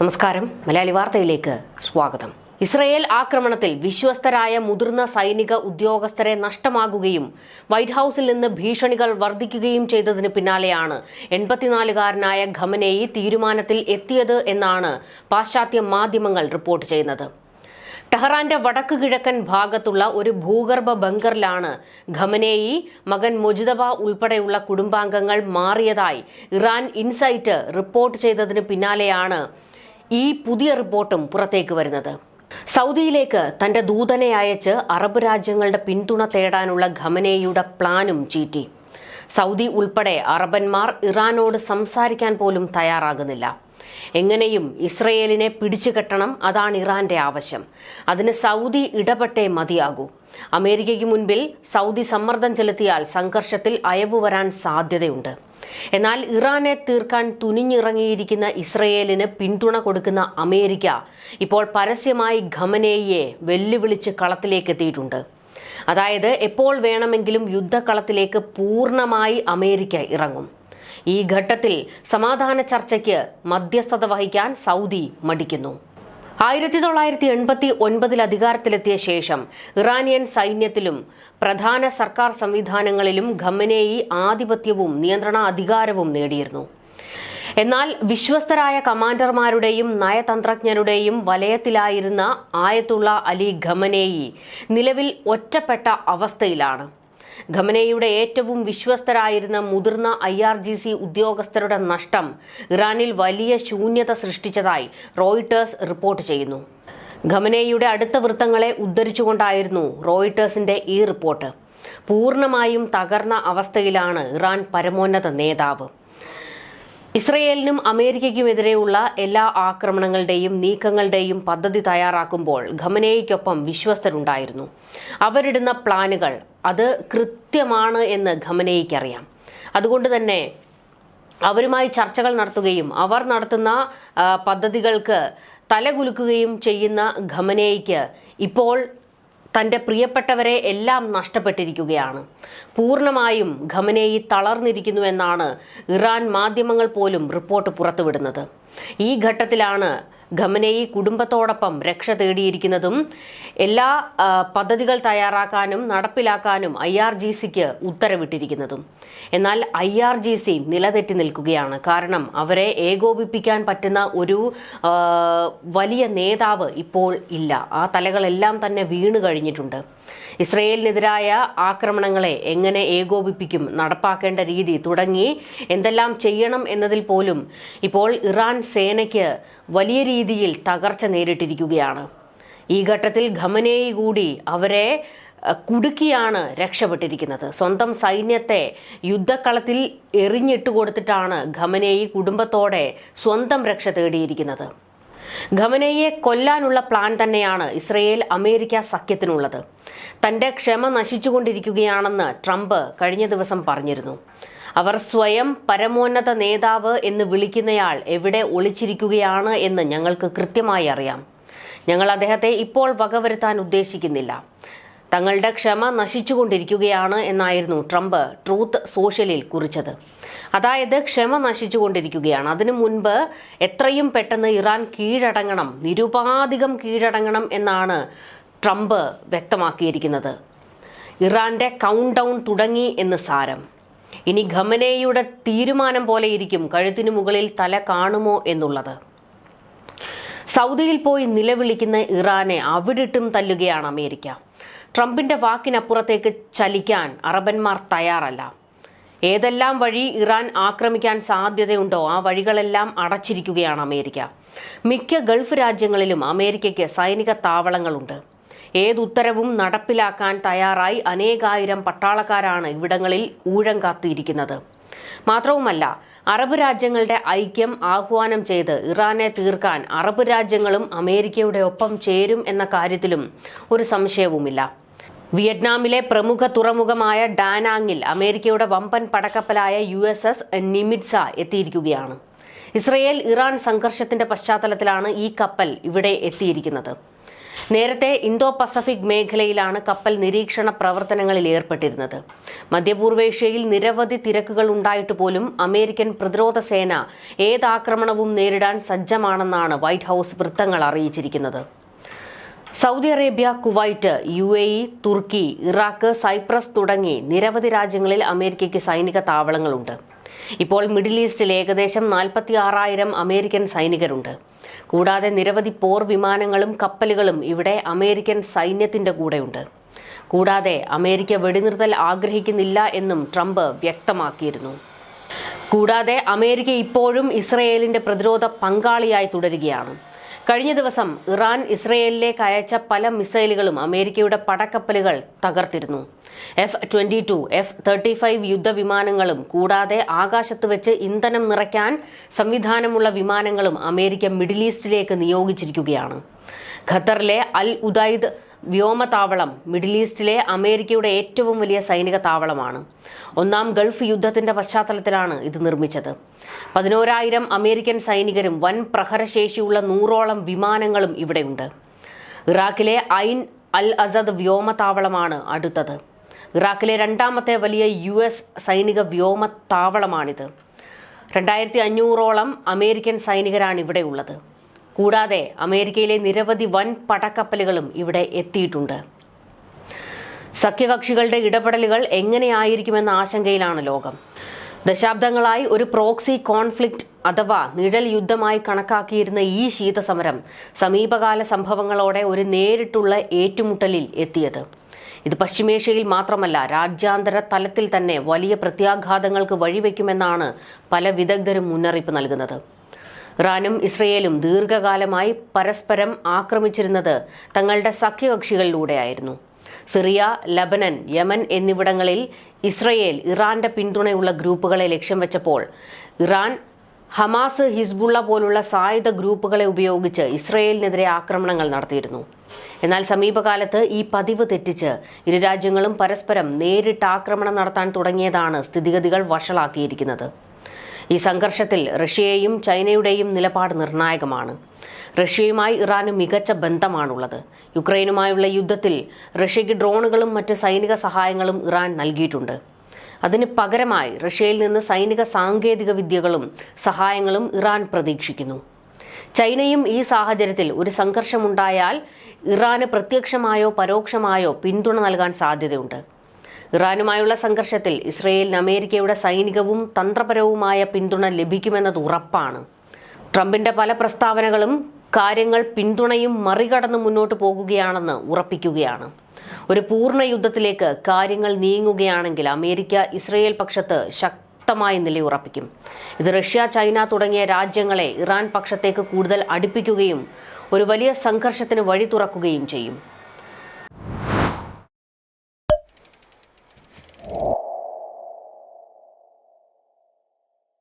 നമസ്കാരം. മലയാളി വാർത്തയിലേക്ക് സ്വാഗതം. ഇസ്രയേൽ ആക്രമണത്തിൽ വിശ്വസ്തരായ മുതിർന്ന സൈനിക ഉദ്യോഗസ്ഥരെ നഷ്ടമാകുകയും വൈറ്റ് ഹൌസിൽ നിന്ന് ഭീഷണികൾ വർദ്ധിക്കുകയും ചെയ്തതിന് പിന്നാലെയാണ് എൺപത്തിനാലുകാരനായ ഖമനേയി തീരുമാനത്തിൽ എത്തിയത് എന്നാണ് പാശ്ചാത്യ മാധ്യമങ്ങൾ റിപ്പോർട്ട് ചെയ്യുന്നത്. ടെഹ്റാന്റെ വടക്ക് കിഴക്കൻ ഭാഗത്തുള്ള ഒരു ഭൂഗർഭ ബങ്കറിലാണ് ഖമനേയി മകൻ മൊജിദബ ഉൾപ്പെടെയുള്ള കുടുംബാംഗങ്ങൾ മാറിയതായി ഇറാൻ ഇൻസൈറ്റ് റിപ്പോർട്ട് ചെയ്തതിന് പിന്നാലെയാണ് ഈ പുതിയ റിപ്പോർട്ടും പുറത്തേക്ക് വരുന്നത്. സൗദിയിലേക്ക് തന്റെ ദൂതനെ അയച്ച് അറബ് രാജ്യങ്ങളുടെ പിന്തുണ തേടാനുള്ള ഖമനേയുടെ പ്ലാനും ചീറ്റി. സൗദി ഉൾപ്പെടെ അറബന്മാർ ഇറാനോട് സംസാരിക്കാൻ പോലും തയ്യാറാകുന്നില്ല. എങ്ങനെയും ഇസ്രയേലിനെ പിടിച്ചു കെട്ടണം അതാണ് ഇറാന്റെ ആവശ്യം. അതിന് സൗദി ഇടപെട്ടേ മതിയാകൂ. അമേരിക്കയ്ക്ക് മുൻപിൽ സൗദി സമ്മർദ്ദം ചെലുത്തിയാൽ സംഘർഷത്തിൽ അയവ് വരാൻ സാധ്യതയുണ്ട്. എന്നാൽ ഇറാനെ തീർക്കാൻ തുനിഞ്ഞിറങ്ങിയിരിക്കുന്ന ഇസ്രയേലിന് പിന്തുണ കൊടുക്കുന്ന അമേരിക്ക ഇപ്പോൾ പരസ്യമായി ഖമനേയെ വെല്ലുവിളിച്ച് കളത്തിലേക്ക് എത്തിയിട്ടുണ്ട്. അതായത് എപ്പോൾ വേണമെങ്കിലും യുദ്ധക്കളത്തിലേക്ക് പൂർണമായി അമേരിക്ക ഇറങ്ങും. ഈ ഘട്ടത്തിൽ സമാധാന ചർച്ചയ്ക്ക് മധ്യസ്ഥത വഹിക്കാൻ സൗദി മടിക്കുന്നു. ആയിരത്തി തൊള്ളായിരത്തി എൺപത്തി ഒൻപതിൽ അധികാരത്തിലെത്തിയ ശേഷം ഇറാനിയൻ സൈന്യത്തിലും പ്രധാന സർക്കാർ സംവിധാനങ്ങളിലും ഖമനേയി ആധിപത്യവും നിയന്ത്രണ അധികാരവും നേടിയിരുന്നു. എന്നാൽ വിശ്വസ്തരായ കമാൻഡർമാരുടെയും നയതന്ത്രജ്ഞരുടെയും വലയത്തിലായിരുന്ന ആയത്തുള്ള അലി ഖമനേയി നിലവിൽ ഒറ്റപ്പെട്ട അവസ്ഥയിലാണ്. ഖമനയുടെ ഏറ്റവും വിശ്വസ്തരായിരുന്ന മുതിർന്ന ഐ ആർ ജി സി ഉദ്യോഗസ്ഥരുടെ നഷ്ടം ഇറാനിൽ വലിയ ശൂന്യത സൃഷ്ടിച്ചതായി റോയിട്ടേഴ്സ് റിപ്പോർട്ട് ചെയ്യുന്നു. ഖമനയുടെ അടുത്ത വൃത്തങ്ങളെ ഉദ്ധരിച്ചുകൊണ്ടായിരുന്നു റോയിട്ടേഴ്സിന്റെ ഈ റിപ്പോർട്ട്. പൂർണമായും തകർന്ന അവസ്ഥയിലാണ് ഇറാൻ പരമോന്നത നേതാവ്. ഇസ്രയേലിനും അമേരിക്കയ്ക്കുമെതിരെയുള്ള എല്ലാ ആക്രമണങ്ങളുടെയും നീക്കങ്ങളുടെയും പദ്ധതി തയ്യാറാക്കുമ്പോൾ ഖമനേയ്ക്കൊപ്പം വിശ്വസ്തരുണ്ടായിരുന്നു. അവരിടുന്ന പ്ലാനുകൾ അത് കൃത്യമാണ് എന്ന് ഖമനേയ്ക്കറിയാം. അതുകൊണ്ട് തന്നെ അവരുമായി ചർച്ചകൾ നടത്തുകയും അവർ നടത്തുന്ന പദ്ധതികൾക്ക് തലകുലുക്കുകയും ചെയ്യുന്ന ഖമനേയ്ക്ക് ഇപ്പോൾ തന്റെ പ്രിയപ്പെട്ടവരെ എല്ലാം നഷ്ടപ്പെട്ടിരിക്കുകയാണ്. പൂർണമായും ഖമനേയി തളർന്നിരിക്കുന്നുവെന്നാണ് ഇറാൻ മാധ്യമങ്ങൾ പോലും റിപ്പോർട്ട് പുറത്തുവിടുന്നത്. ഈ ഘട്ടത്തിലാണ് ഖമനേയി കുടുംബത്തോടൊപ്പം രക്ഷ തേടിയിരിക്കുന്നതും എല്ലാ പദ്ധതികൾ തയ്യാറാക്കാനും നടപ്പിലാക്കാനും ഐ ആർ ജി സിക്ക് ഉത്തരവിട്ടിരിക്കുന്നതും. എന്നാൽ ഐ ആർ ജി സി നിലതെറ്റി നിൽക്കുകയാണ്. കാരണം അവരെ ഏകോപിപ്പിക്കാൻ പറ്റുന്ന ഒരു വലിയ നേതാവ് ഇപ്പോൾ ഇല്ല. ആ തലകളെല്ലാം തന്നെ വീണു കഴിഞ്ഞിട്ടുണ്ട്. ഇസ്രയേലിനെതിരായ ആക്രമണങ്ങളെ എങ്ങനെ ഏകോപിപ്പിക്കും നടപ്പാക്കേണ്ട രീതി തുടങ്ങി എന്തെല്ലാം ചെയ്യണം എന്നതിൽ പോലും ഇപ്പോൾ ഇറാൻ സേനയ്ക്ക് വലിയ രീതിയിൽ തകർച്ച നേരിട്ടിരിക്കുകയാണ്. ഈ ഘട്ടത്തിൽ ഖമനേയി കൂടി അവരെ കുടുക്കിയാണ് രക്ഷപ്പെട്ടിരിക്കുന്നത്. സ്വന്തം സൈന്യത്തെ യുദ്ധക്കളത്തിൽ എറിഞ്ഞിട്ട് കൊടുത്തിട്ടാണ് ഖമനേയി കുടുംബത്തോടെ സ്വന്തം രക്ഷ തേടിയിരിക്കുന്നത്. ഖമനയെ കൊല്ലാനുള്ള പ്ലാൻ തന്നെയാണ് ഇസ്രയേൽ അമേരിക്ക സഖ്യത്തിനുള്ളത്. തന്റെ ക്ഷമ നശിച്ചുകൊണ്ടിരിക്കുകയാണെന്ന് ട്രംപ് കഴിഞ്ഞ ദിവസം പറഞ്ഞിരുന്നു. അവർ സ്വയം പരമോന്നത നേതാവ് എന്ന് വിളിക്കുന്നയാൾ എവിടെ ഒളിച്ചിരിക്കുകയാണ് എന്ന് ഞങ്ങൾക്ക് കൃത്യമായി അറിയാം. ഞങ്ങൾ അദ്ദേഹത്തെ ഇപ്പോൾ വകവരുത്താൻ ഉദ്ദേശിക്കുന്നില്ല. തങ്ങളുടെ ക്ഷമ നശിച്ചുകൊണ്ടിരിക്കുകയാണ് എന്നായിരുന്നു ട്രംപ് ട്രൂത്ത് സോഷ്യലിൽ കുറിച്ചത്. അതായത് ക്ഷമ നശിച്ചുകൊണ്ടിരിക്കുകയാണ്. അതിനു മുൻപ് എത്രയും പെട്ടെന്ന് ഇറാൻ കീഴടങ്ങണം നിരുപാധികം കീഴടങ്ങണം എന്നാണ് ട്രംപ് വ്യക്തമാക്കിയിരിക്കുന്നത്. ഇറാന്റെ കൗണ്ട് ഡൗൺ തുടങ്ങി എന്ന് സാരം. ഇനി ഖമനേയുടെ തീരുമാനം പോലെ ഇരിക്കും കഴുത്തിനു മുകളിൽ തല കാണുമോ എന്നുള്ളത്. സൗദിയിൽ പോയി നിലവിളിക്കുന്ന ഇറാനെ അവിടിട്ടും തല്ലുകയാണ് അമേരിക്ക. ട്രംപിന്റെ വാക്കിനപ്പുറത്തേക്ക് ചലിക്കാൻ അറബന്മാർ തയ്യാറല്ല. ഏതെല്ലാം വഴി ഇറാൻ ആക്രമിക്കാൻ സാധ്യതയുണ്ടോ ആ വഴികളെല്ലാം അടച്ചിരിക്കുകയാണ് അമേരിക്ക. മിക്ക ഗൾഫ് രാജ്യങ്ങളിലും അമേരിക്കയ്ക്ക് സൈനിക താവളങ്ങളുണ്ട്. ഏതുത്തരവും നടപ്പിലാക്കാൻ തയ്യാറായി അനേകായിരം പട്ടാളക്കാരാണ് ഇവിടങ്ങളിൽ ഊഴം കാത്തിയിരിക്കുന്നത്. മാത്രവുമല്ല അറബ് രാജ്യങ്ങളുടെ ഐക്യം ആഹ്വാനം ചെയ്ത് ഇറാനെ തീർക്കാൻ അറബ് രാജ്യങ്ങളും അമേരിക്കയുടെ ഒപ്പം ചേരും എന്ന കാര്യത്തിലും ഒരു സംശയവുമില്ല. വിയറ്റ്നാമിലെ പ്രമുഖ തുറമുഖമായ ഡാനാങ്ങിൽ അമേരിക്കയുടെ വമ്പൻ പടക്കപ്പലായ യു എസ് എസ് നിമിറ്റ്സ എത്തിയിരിക്കുകയാണ്. ഇസ്രയേൽ ഇറാൻ സംഘർഷത്തിന്റെ പശ്ചാത്തലത്തിലാണ് ഈ കപ്പൽ ഇവിടെ എത്തിയിരിക്കുന്നത്. നേരത്തെ ഇന്തോ പസഫിക് മേഖലയിലാണ് കപ്പൽ നിരീക്ഷണ പ്രവർത്തനങ്ങളിൽ ഏർപ്പെട്ടിരുന്നത്. മധ്യപൂർവേഷ്യയിൽ നിരവധി തിരക്കുകൾ ഉണ്ടായിട്ട് പോലും അമേരിക്കൻ പ്രതിരോധ സേന ഏതാക്രമണവും നേരിടാൻ സജ്ജമാണെന്നാണ് വൈറ്റ് ഹൌസ് വൃത്തങ്ങൾ അറിയിച്ചിരിക്കുന്നത്. Saudi Arabia Kuwait U A E Turkey Iraq Cyprus തുടങ്ങി നിരവധി രാജ്യങ്ങളിൽ അമേരിക്കയ്ക്ക് സൈനിക താവളങ്ങളുണ്ട്. ഇപ്പോൾ മിഡിൽ ഈസ്റ്റിൽ ഏകദേശം നാൽപ്പത്തി ആറായിരം അമേരിക്കൻ സൈനികരുണ്ട്. കൂടാതെ നിരവധി പോർ വിമാനങ്ങളും കപ്പലുകളും ഇവിടെ അമേരിക്കൻ സൈന്യത്തിന്റെ കൂടെയുണ്ട്. കൂടാതെ അമേരിക്ക വെടിനിർത്തൽ ആഗ്രഹിക്കുന്നില്ല എന്നും ട്രംപ് വ്യക്തമാക്കിയിരുന്നു. കൂടാതെ അമേരിക്ക ഇപ്പോഴും ഇസ്രയേലിന്റെ പ്രതിരോധ പങ്കാളിയായി തുടരുകയാണ്. കഴിഞ്ഞ ദിവസം ഇറാൻ ഇസ്രയേലിലേക്ക് അയച്ച പല മിസൈലുകളും അമേരിക്കയുടെ പടക്കപ്പലുകൾ തകർത്തിരുന്നു. F twenty two F thirty five യുദ്ധവിമാനങ്ങളും കൂടാതെ ആകാശത്ത് വെച്ച് ഇന്ധനം നിറയ്ക്കാൻ സംവിധാനമുള്ള വിമാനങ്ങളും അമേരിക്ക മിഡിൽ ഈസ്റ്റിലേക്ക് നിയോഗിച്ചിരിക്കുകയാണ്. ഖത്തറിലെ അൽ ഉദൈദ് വ്യോമതാവളം മിഡിൽ ഈസ്റ്റിലെ അമേരിക്കയുടെ ഏറ്റവും വലിയ സൈനിക താവളമാണ്. ഒന്നാം ഗൾഫ് യുദ്ധത്തിന്റെ പശ്ചാത്തലത്തിലാണ് ഇത് നിർമ്മിച്ചത്. പതിനോരായിരം അമേരിക്കൻ സൈനികരും വൻ പ്രഹരശേഷിയുള്ള നൂറോളം വിമാനങ്ങളും ഇവിടെയുണ്ട്. ഇറാഖിലെ ഐൻ അൽ അസദ് വ്യോമതാവളമാണ് അടുത്തത്. ഇറാഖിലെ രണ്ടാമത്തെ വലിയ യു എസ് സൈനിക വ്യോമത്താവളമാണിത് രണ്ടായിരത്തി അഞ്ഞൂറോളം അമേരിക്കൻ സൈനികരാണ് ഇവിടെ ഉള്ളത്. കൂടാതെ അമേരിക്കയിലെ നിരവധി വൻ പടക്കപ്പലുകളും ഇവിടെ എത്തിയിട്ടുണ്ട്. സഖ്യകക്ഷികളുടെ ഇടപെടലുകൾ എങ്ങനെയായിരിക്കുമെന്ന ആശങ്കയിലാണ് ലോകം. ദശാബ്ദങ്ങളായി ഒരു പ്രോക്സി കോൺഫ്ലിക്റ്റ് അഥവാ നിഴൽ യുദ്ധമായി കണക്കാക്കിയിരുന്ന ഈ ശീതസമരം സമീപകാല സംഭവങ്ങളോടെ ഒരു നേരിട്ടുള്ള ഏറ്റുമുട്ടലിൽ എത്തിയത്. ഇത് പശ്ചിമേഷ്യയിൽ മാത്രമല്ല രാജ്യാന്തര തലത്തിൽ തന്നെ വലിയ പ്രത്യാഘാതങ്ങൾക്ക് വഴിവെക്കുമെന്നാണ് പല വിദഗ്ധരും മുന്നറിയിപ്പ് നൽകുന്നത്. ഇറാനും ഇസ്രയേലും ദീർഘകാലമായി പരസ്പരം ആക്രമിച്ചിരുന്നത് തങ്ങളുടെ സഖ്യകക്ഷികളിലൂടെയായിരുന്നു. സിറിയ ലബനൻ യമൻ എന്നിവിടങ്ങളിൽ ഇസ്രയേൽ ഇറാന്റെ പിന്തുണയുള്ള ഗ്രൂപ്പുകളെ ലക്ഷ്യം വെച്ചപ്പോൾ ഇറാൻ ഹമാസ് ഹിസ്ബുള്ള പോലുള്ള സായുധ ഗ്രൂപ്പുകളെ ഉപയോഗിച്ച് ഇസ്രയേലിനെതിരെ ആക്രമണങ്ങൾ നടത്തിയിരുന്നു. എന്നാൽ സമീപകാലത്ത് ഈ പതിവ് തെറ്റിച്ച് ഇരു രാജ്യങ്ങളും പരസ്പരം നേരിട്ട് ആക്രമണം നടത്താൻ തുടങ്ങിയതാണ് സ്ഥിതിഗതികൾ വഷളാക്കിയിരിക്കുന്നത്. ഈ സംഘർഷത്തിൽ റഷ്യയെയും ചൈനയുടെയും നിലപാട് നിർണായകമാണ്. റഷ്യയുമായി ഇറാന് മികച്ച ബന്ധമാണുള്ളത്. യുക്രൈനുമായുള്ള യുദ്ധത്തിൽ റഷ്യയ്ക്ക് ഡ്രോണുകളും മറ്റ് സൈനിക സഹായങ്ങളും ഇറാൻ നൽകിയിട്ടുണ്ട്. അതിന് പകരമായി റഷ്യയിൽ നിന്ന് സൈനിക സാങ്കേതിക വിദ്യകളും സഹായങ്ങളും ഇറാൻ പ്രതീക്ഷിക്കുന്നു. ചൈനയും ഈ സാഹചര്യത്തിൽ ഒരു സംഘർഷമുണ്ടായാൽ ഇറാന് പ്രത്യക്ഷമായോ പരോക്ഷമായോ പിന്തുണ നൽകാൻ സാധ്യതയുണ്ട്. ഇറാനുമായുള്ള സംഘർഷത്തിൽ ഇസ്രയേലിന് അമേരിക്കയുടെ സൈനികവും തന്ത്രപരവുമായ പിന്തുണ ലഭിക്കുമെന്നത് ഉറപ്പാണ്. ട്രംപിന്റെ പല പ്രസ്താവനകളും കാര്യങ്ങൾ പിന്തുണയും മറികടന്ന് മുന്നോട്ട് പോകുകയാണെന്ന് ഉറപ്പിക്കുകയാണ്. ഒരു പൂർണ യുദ്ധത്തിലേക്ക് കാര്യങ്ങൾ നീങ്ങുകയാണെങ്കിൽ അമേരിക്ക ഇസ്രയേൽ പക്ഷത്ത് ശക്തമായി നിലയുറപ്പിക്കും ഇത് റഷ്യ ചൈന തുടങ്ങിയ രാജ്യങ്ങളെ ഇറാൻ പക്ഷത്തേക്ക് കൂടുതൽ അടുപ്പിക്കുകയും ഒരു വലിയ സംഘർഷത്തിന് വഴി തുറക്കുകയും ചെയ്യും.